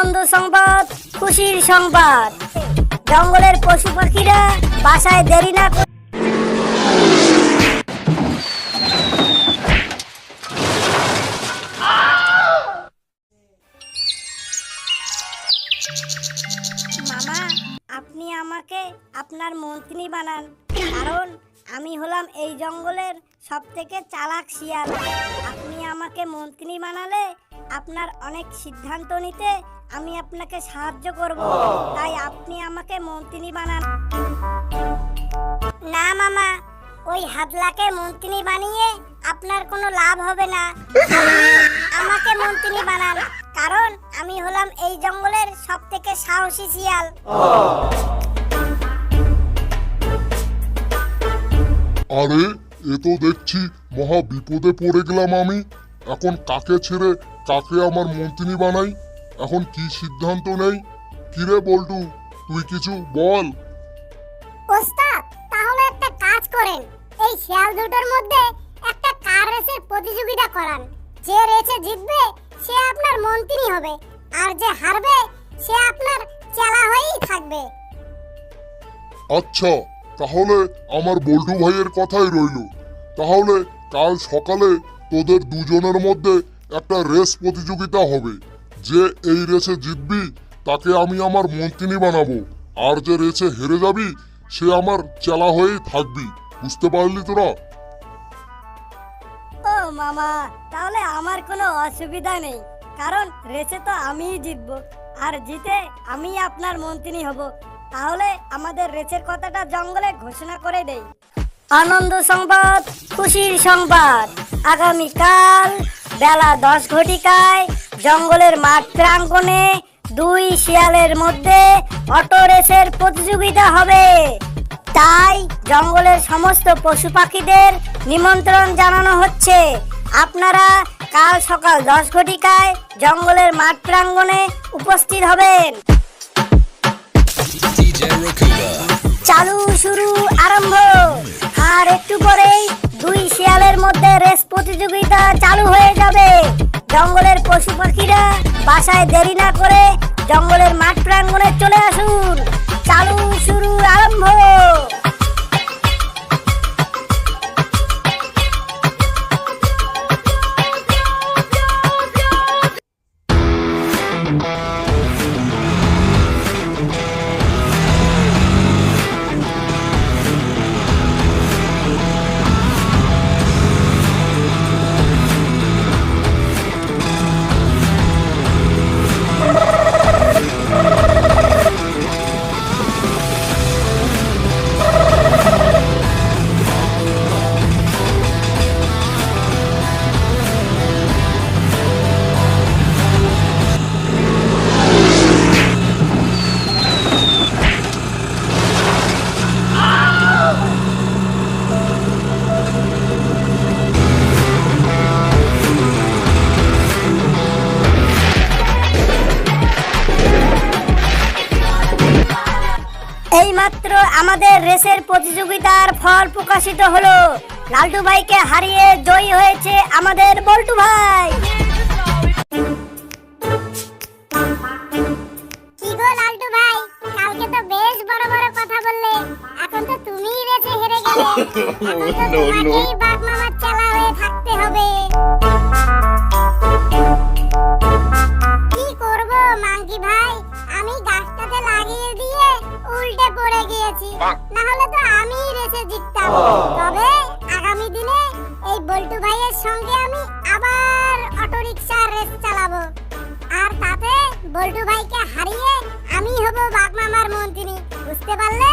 আনন্দ সংবাদ, খুশির সংবাদ। জঙ্গলের পশু পাখিরা বাসায় দেরি না মামা, আপনি আমাকে আপনার মন্ত্রী বানান। কারণ আমি হলাম এই জঙ্গলের সব থেকে চালাক শিয়াল। আপনি আমাকে মন্ত্রী বানালে আপনার অনেক সিদ্ধান্ত নিতে আমি আপনাকে সাহায্য করব। তাই আপনি আমাকে মন্ত্রী বানান। না মামা ওই হাতলাকে মন্ত্রী বানিয়ে আপনার কোনো লাভ হবে না। আমাকে মন্ত্রী বানান কারণ আমি হলাম এই জঙ্গলের সব থেকে সাহসী শিয়াল। আরে এ তো দেখছি মহা বিপদে পড়ে গেলাম আমি। এখন কাকে ছেড়ে কাকে আমার মন্ত্রী বানাই? এখন কি সিদ্ধান্ত নেই? কিরে বল্টু তুই কিছু বল। ওস্তাদ তাহলে একটা কাজ করেন। এই শিয়াল দুটোর মধ্যে একটা কার রেসের প্রতিযোগিতা করান। যে রেসে জিতবে সে আপনার মন্ত্রী হবে। আর যে হারবে সে আপনার চেলা হয়েই থাকবে। আচ্ছা তাহলে আমার বল্টু ভাইয়ের কথাই রইল। তাহলে কাল সকালে তোদের দুজনের মধ্যে একটা রেস প্রতিযোগিতা হবে। যে এই রেসে জিতবি, তাকে আমি আমার মন্ত্রী বানাবো। আর যে রেসে হেরে যাবি, সে আমার চেলা হয়েই থাকবি। বুঝতে পারলি তোরা? ও মামা, তাহলে আমার কোনো অসুবিধা নেই। কারণ রেসে তো আমিই জিতবো। আর জিতে আমি আপনার মন্ত্রী হব। তাহলে আমাদের রেসের কথাটা জঙ্গলে ঘোষণা করে দেই। আনন্দ সংবাদ, খুশির সংবাদ। আগামীকাল বেলা দশ ঘটিকায় জঙ্গলের মাঠ দুই শিয়ালের মধ্যে অটো রেসের প্রতিযোগিতা হবে। তাই জঙ্গলের সমস্ত পশু পাখিদের নিমন্ত্রণ জানানো হচ্ছে। আপনারা কাল সকাল দশ ঘটিকায় জঙ্গলের মাঠ উপস্থিত হবেন। চালু, শুরু, আরম্ভ। আর একটু পরেই দুই শিয়ালের মধ্যে রেস প্রতিযোগিতা চালু হয়ে যাবে জঙ্গলের পশু পাখিরা বাসায় দেরি না করে জঙ্গলের এইমাত্র আমাদের রেসের প্রতিযোগিতার ফল প্রকাশিত হলো। লালটু ভাইকে হারিয়ে জয়ী হয়েছে আমাদের বল্টু ভাই। কি গো লালটু ভাই কালকে তো বেশ বড় বড় কথা বললে এখন তো তুমিই রেসে হেরে গেলে। এখন তো তোমাকেই বাঘ মামার চেলা হয়ে থাকতে উল্টে পড়ে গিয়েছি। না হলে তো আমি রেসে জিততাম। তবে আগামী দিনে এই বল্টু ভাইয়ের সঙ্গে আমি আবার অটোরিকশার রেস চালাবো। আর তাতে বল্টু ভাইকে হারিয়ে আমি হব বাগমামার মন্ত্রী। বুঝতে পারলে?